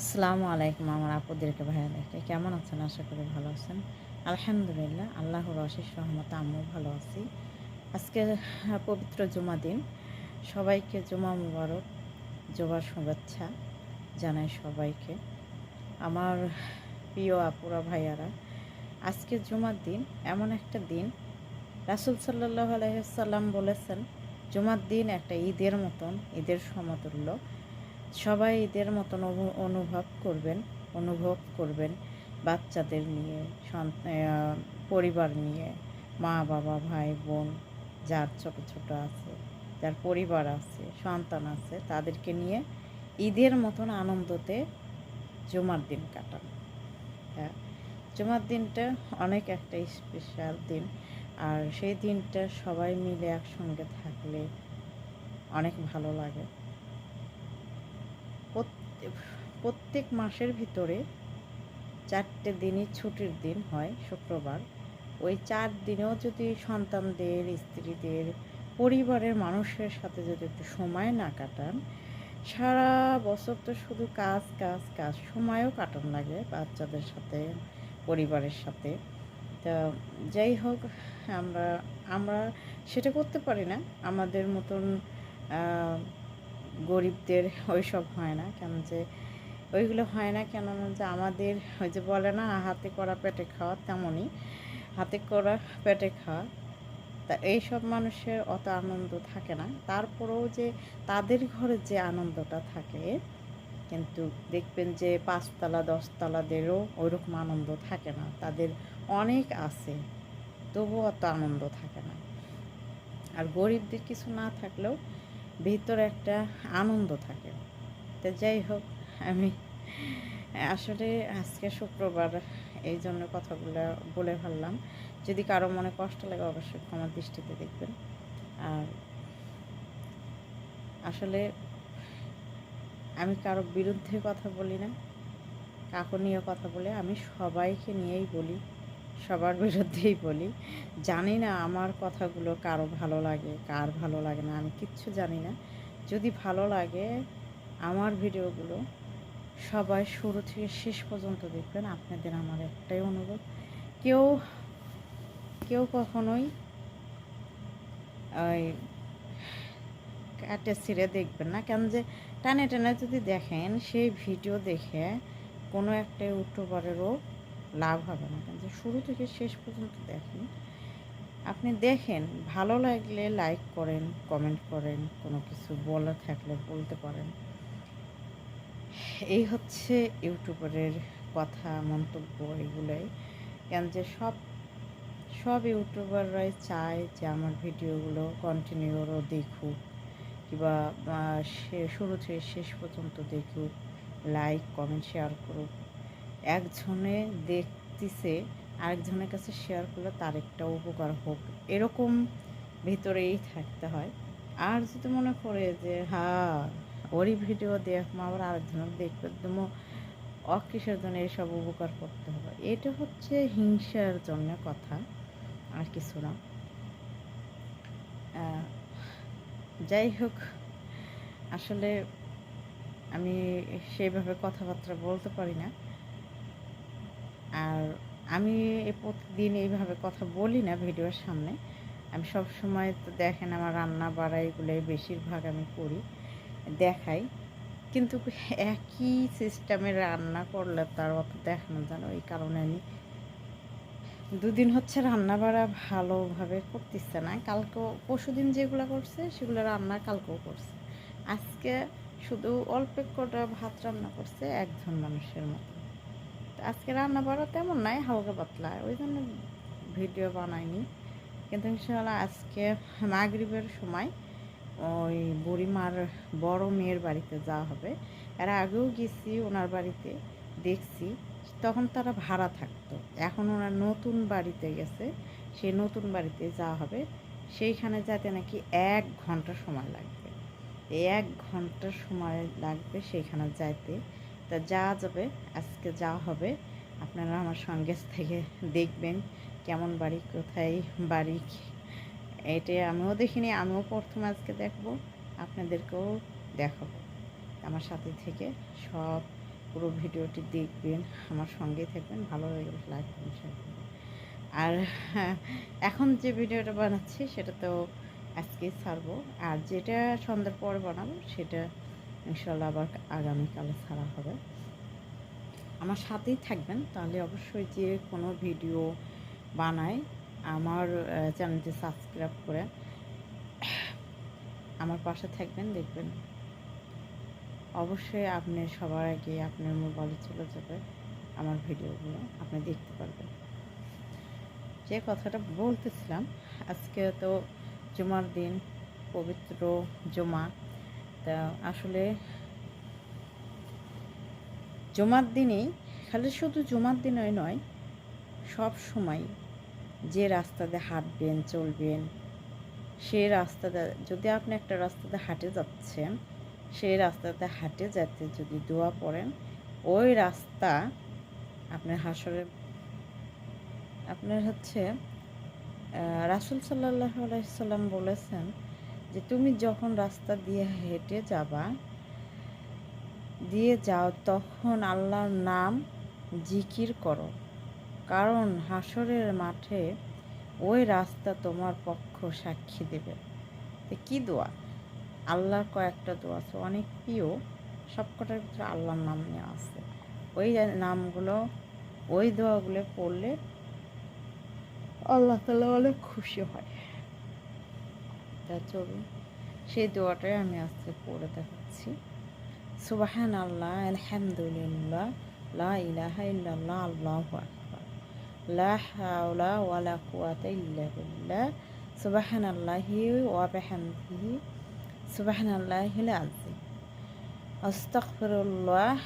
আসসালামু আলাইকুম আমার আপুদেরকে, ভাইয়াদেরকে। কেমন আছেন? আশা করি ভালো আছেন। আলহামদুলিল্লাহ, আল্লাহর অশেষ রহমতে আমিও ভালো আছি। আজকে পবিত্র জুমা দিন। সবাইকে জুমা মুবারক, জুমার শুভেচ্ছা জানাই সবাইকে। আমার প্রিয় আপুরা, ভাইয়ারা, আজকে জুমার দিন এমন একটা দিন। রাসুল সাল্লাহ আলহিসাল্লাম বলেছেন, জুমার দিন একটা ঈদের মতন, ঈদের সমতুল্য। সবাই ঈদের মতন অনু- অনুভব করবেন অনুভব করবেন বাচ্চাদের নিয়ে পরিবার নিয়ে, মা, বাবা, ভাই, বোন, যার ছোট ছোট আছে, যার পরিবার আছে, সন্তান আছে, তাদেরকে নিয়ে ঈদের মতন আনন্দতে জুমার দিন কাটান। হ্যাঁ জুমার দিনটা অনেক একটা স্পেশাল দিন, আর সেই দিনটা সবাই মিলে একসঙ্গে থাকলে অনেক ভালো লাগে। প্রত্যেক মাসের ভিতরে চারটে দিনই ছুটির দিন হয় শুক্রবার। ওই চার দিনেও যদি সন্তানদের, স্ত্রীদের, পরিবারের মানুষের সাথে যদি একটু সময় না কাটান, সারা বছর তো শুধু কাজ কাজ কাজ, সময়ও কাটান লাগে বাচ্চাদের সাথে, পরিবারের সাথে। তা যাই হোক, আমরা আমরা সেটা করতে পারি না। আমাদের মতন গরিবদের ওইসব হয় না। কেন যে ওইগুলো হয় না, কেন যে আমাদের ওই যে বলে না, হাতে করা পেটে খাওয়া তেমনই। হাতে করা পেটে খাওয়া, তা এইসব মানুষের অত আনন্দ থাকে না। তারপরেও যে তাদের ঘরে যে আনন্দটা থাকে, কিন্তু দেখবেন যে পাঁচতলা, দশতলাদেরও ওইরকম আনন্দ থাকে না। তাদের অনেক আছে, তবুও অত আনন্দ থাকে না। আর গরিবদের কিছু না থাকলেও ভিতরে একটা আনন্দ থাকে। তো যাই হোক, আমি আসলে আজকে শুক্রবার এই জন্য কথাগুলো বলে ফেললাম। যদি কারও মনে কষ্ট লাগে অবশ্যই ক্ষমা দৃষ্টিতে দেখবেন। আর আসলে আমি কারও বিরুদ্ধে কথা বলি না, কাকু নিয়ে কথা বলে, আমি সবাইকে নিয়েই বলি। সবার বিরুদ্ধেই বলি। জানি না আমার কথাগুলো কারও ভালো লাগে, কার ভালো লাগে না, আমি কিচ্ছু জানি না। যদি ভালো লাগে আমার ভিডিওগুলো সবাই শুরু থেকে শেষ পর্যন্ত দেখবেন, আপনাদের আমার একটাই অনুরোধ। কেউ কেউ কখনোই ওই কাটে ছিঁড়ে দেখবেন না। কেন যে টানে টানে যদি দেখেন, সেই ভিডিও দেখে কোনো একটা ইউটিউবারেরও লাভ হবে না কেন? যে শুরু থেকে শেষ পর্যন্ত দেখেন। আপনি দেখেন, ভালো লাগলে লাইক করেন কমেন্ট করেন, কোনো কিছু বলা থাকলে বলতে পারেন। এই হচ্ছে ইউটিউবারের কথা, মন্তব্য এগুলোই। কেন যে সব সব ইউটিউবাররাই চায় যে আমার ভিডিওগুলো কন্টিনিউ ওরও দেখুক, কিংবা সে শুরু থেকে শেষ পর্যন্ত দেখুক লাইক কমেন্ট শেয়ার করুক। একজনে দেখতেছে, আরেকজনের কাছে শেয়ার করলে তার একটা উপকার হোক। এরকম ভিতরেই থাকতে হয়। আর যদি মনে করে যে হ্যাঁ ওরই ভিডিও দেখ, মা আবার আরেকজনের দেখবে। তুমি অকিসের জন্য এইসব উপকার করতে হবে। এটা হচ্ছে হিংসার জন্য কথা, আর কিছু না। যাই হোক, আসলে আমি সেইভাবে কথাবার্তা বলতে পারি না। আর আমি প্রতিদিন এইভাবে কথা বলি না ভিডিওর সামনে। আমি সব সময় তো দেখেন আমার রান্না বাড়া এগুলোই বেশিরভাগ আমি করি, দেখাই। কিন্তু একই সিস্টেমে রান্না করলে তার অত দেখানো জানো এই কারণে আমি দুদিন হচ্ছে রান্না বাড়া ভালোভাবে করতেছে না। কালকেও পরশু দিন যেগুলো করছে সেগুলো রান্না কালকেও করছে। আজকে শুধু অল্প কটা ভাত রান্না করছে, একজন মানুষের মতো। আজকে রান্না বাড়া তেমন নাই, হালকা পাতলা। ওই জন্য ভিডিও বানাইনি। কিন্তু ইনশাল্লাহ আজকে মাগরিবের সময় ওই বুড়িমার বড় মেয়ের বাড়িতে যাওয়া হবে। এর আগেও গেছি ওনার বাড়িতে, দেখছি। তখন তারা ভাড়া থাকতো। এখন ওনার নতুন বাড়িতে গেছে সেই নতুন বাড়িতে যাওয়া হবে। সেইখানে যাতে নাকি এক ঘণ্টা সময় লাগবে। এক ঘণ্টা সময় লাগবে সেইখানে যাইতে। তা যাওয়া যাবে আজকে যাওয়া হবে আপনারা আমার সঙ্গে থেকে দেখবেন কেমন বাড়ি কোথায় বাড়ি। এটা আমিও দেখিনি আমিও প্রথম আজকে দেখব আপনাদেরকেও দেখাবো। আমার সাথে থেকে সব পুরো ভিডিওটি দেখবেন আমার সঙ্গেই থাকবেন ভালো লাগলে লাইক শেয়ার করবেন। আর হ্যাঁ, এখন যে ভিডিওটা বানাচ্ছি সেটা তো আজকেই ছাড়বো। আর যেটা সন্ধ্যার পর বানাবো সেটা ইনশাল্লাহ আবার আগামীকালে ছাড়া হবে। আমার সাথেই থাকবেন, তাহলে অবশ্যই যে কোনো ভিডিও বানায় আমার চ্যানেলটি সাবস্ক্রাইব করে আমার পাশে থাকবেন, দেখবেন অবশ্যই আপনি সবার আগে আপনার মোবাইলে চলে যাবে আমার ভিডিওগুলো, আপনি দেখতে পারবেন। যে কথাটা বলতেছিলাম, আজকে তো জুমার দিন, পবিত্র জমা। তা আসলে জমার দিনেই, খালি শুধু জমার দিনই নয়, সব সময় যে রাস্তাতে হাঁটবেন, চলবেন সেই রাস্তাতে, যদি আপনি একটা রাস্তাতে হাঁটে যাচ্ছেন সেই রাস্তাতে হাঁটে যেতে যদি দোয়া পড়েন, ওই রাস্তা আপনার হাসরে আপনার হচ্ছে রাসুল সাল্লাহ আলাইসাল্লাম বলেছেন যে তুমি যখন রাস্তা দিয়ে হেঁটে যাবা, দিয়ে যাও, তখন আল্লাহর নাম জিকির করো। কারণ হাসরের মাঠে ওই রাস্তা তোমার পক্ষ সাক্ষী দেবে। কী দোয়া? আল্লাহর কয়েকটা দোয়া আছে। অনেক প্রিয়, সবকটার ভিতরে আল্লাহর নাম নেওয়া আছে। ওই নামগুলো, ওই দোয়াগুলো পড়লে আল্লাহ তালা অনেক খুশি হয়। তা চলুন সেই দোয়াটাই আমি আজকে পড়ে দেখাচ্ছি সুবাহান আল্লাহ আলহামদুলিল্লাহ লা ইলাহা ইল্লাল্লাহ আল্লাহু আকবার লা হাওলা ওয়ালা কুওয়াতা ইল্লা বিল্লাহ সুবহানাল্লাহি ওয়া বিহামদিহি সুবহানাল্লাহিল আযীম আস্তাগফিরুল্লাহ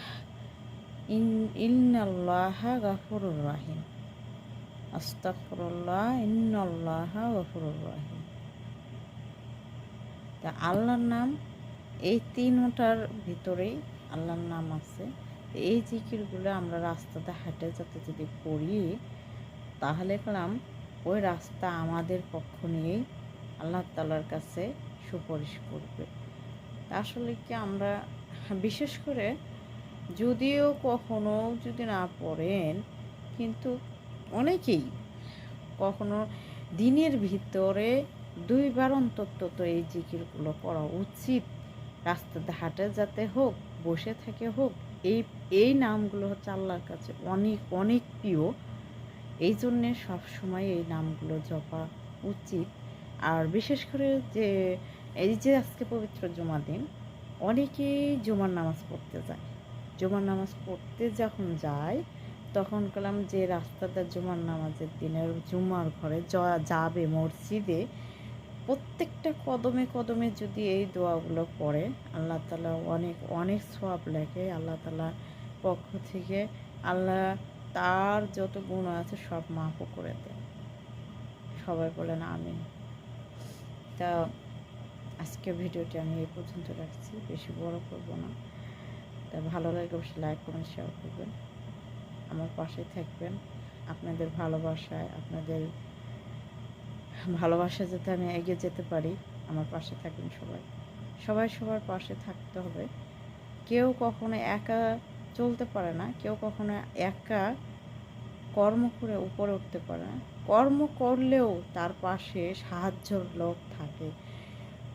ইন ইন্নাল্লাহা গাফুরুর রাহিম আস্তাগফিরুল্লাহ ইন্নাল্লাহা গাফুরুর রাহিম তা আল্লাহর নাম, এই তিনটার ভিতরেই আল্লাহর নাম আছে। এই জিকিরগুলো আমরা রাস্তাতে হাঁটে যাতে যদি পড়ি, তাহলে কালাম ওই রাস্তা আমাদের পক্ষ নিয়েই আল্লাহ তালার কাছে সুপারিশ করবে। আসলে কি আমরা, বিশেষ করে যদিও কখনো যদি না পড়েন, কিন্তু অনেকেই কখনো দিনের ভিতরে দুইবার অন্তত এই জিকিরগুলো করা উচিত। রাস্তাতে হাঁটে যাতে হোক, বসে থেকে হোক, এই এই নামগুলো হচ্ছে আল্লাহর কাছে অনেক অনেক প্রিয়। এই জন্যে সবসময় এই নামগুলো জপা উচিত। আর বিশেষ করে যে, এই যে আজকে পবিত্র জমা দিন, অনেকেই জমার নামাজ পড়তে যায়। জমার নামাজ পড়তে যখন যায়, তখন কলাম যে রাস্তাটা জুমার নামাজের দিনের জুমার ঘরে যাবে মসজিদে প্রত্যেকটা কদমে কদমে যদি এই দোয়াগুলো পড়ে আল্লাহ তালা অনেক অনেক সব লেখে। আল্লাহ তালা পক্ষ থেকে আল্লাহ তার যত গুণ আছে সব মাফও করে দেয় সবাই বলেন আমি তা আজকে ভিডিওটি আমি এই পর্যন্ত রাখছি। বেশি বড় করব না। তা ভালো লাগে অবশ্যই লাইক করবেন শেয়ার করবেন। আমার পাশে থাকবেন। আপনাদের ভালোবাসায়, আপনাদের ভালোবাসা যাতে আমি এগিয়ে যেতে পারি, আমার পাশে থাকবেন সবাই। সবাই সবার পাশে থাকতে হবে। কেউ কখনো একা চলতে পারে না, কেউ কখনো একা কর্ম করে উপরে উঠতে পারে না। কর্ম করলেও তার পাশে সাহায্যর লোক থাকে।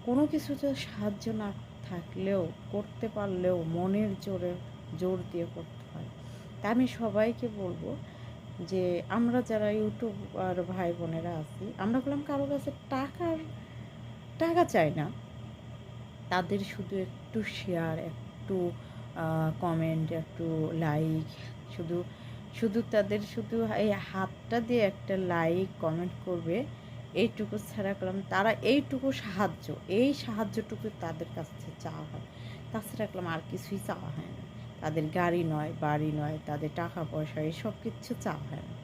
কোনো কিছুতে সাহায্য না থাকলেও, করতে পারলেও মনের জোরে জোর দিয়ে করতে হয়। তা আমি সবাইকে বলব যে আমরা যারা ইউটিউব আর ভাই বোনেরা আছি, আমরা বললাম কারও কাছে টাকার, টাকা চাই না। তাদের শুধু একটু শেয়ার একটু কমেন্ট একটু লাইক শুধু শুধু তাদের শুধু এই হাতটা দিয়ে একটা লাইক কমেন্ট করবে, এইটুকু ছাড়া করলাম। তারা এইটুকু সাহায্য, এই সাহায্যটুকু তাদের কাছে চাওয়া হয়। তাছাড়া করলাম আর কিছুই চাওয়া হয় না। তাদের গাড়ি নয়, বাড়ি নয়, তাদের টাকা পয়সা এসব কিছু চাপ হয় না।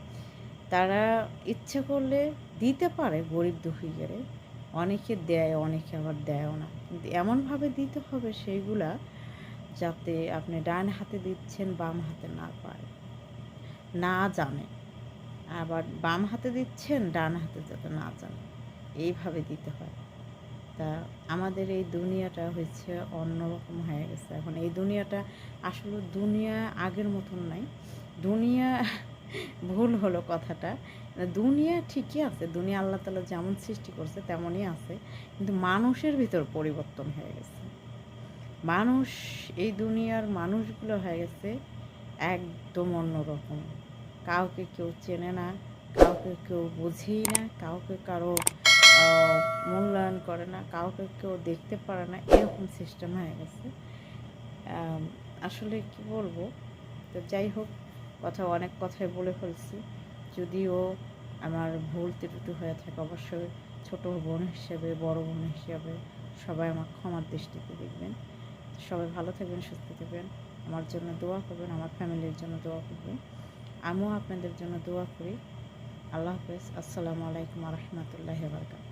তারা ইচ্ছে করলে দিতে পারে গরিব দুঃখী গেলে অনেকে দেয়, অনেকে আবার দেয়ও না। কিন্তু এমনভাবে দিতে হবে সেইগুলা যাতে আপনি ডান হাতে দিচ্ছেন, বাম হাতে না পায়। না জানে। আবার বাম হাতে দিচ্ছেন, ডান হাতে যাতে না জানে। এইভাবে দিতে হয়। তা আমাদের এই দুনিয়াটা হচ্ছে অন্যরকম হয়ে গেছে। এখন এই দুনিয়াটা আসলে দুনিয়া আগের মতন নাই। দুনিয়া ভুল হলো কথাটা। দুনিয়া ঠিকই আছে, দুনিয়া আল্লাহ তালা যেমন সৃষ্টি করছে তেমনই আছে। কিন্তু মানুষের ভিতর পরিবর্তন হয়ে গেছে। মানুষ, এই দুনিয়ার মানুষগুলো হয়ে গেছে একদম অন্যরকম। কাউকে কেউ চেনে না, কাউকে কেউ বুঝেই না, কাউকে কারও মূল্যায়ন করে না, কাউকে কেউ দেখতে পারে না, এরকম সিস্টেম হয়ে গেছে। আসলে কি বলব? তো যাই হোক, কথা অনেক কথাই বলে ফেলছি। যদিও আমার ভুল ত্রুটি হয়ে থাকে, অবশ্যই ছোট বোন হিসেবে, বড় বোন হিসেবে সবাই আমার ক্ষমার দৃষ্টিতে দেখবেন। সবাই ভালো থাকবেন, সুস্থ থাকবেন। আমার জন্য দোয়া করবেন, আমার ফ্যামিলির জন্য দোয়া করবেন। আমিও আপনাদের জন্য দোয়া করি। আল্লাহ হাফেজ। আসসালামু আলাইকুম রহমতুল্লাহ বারকাত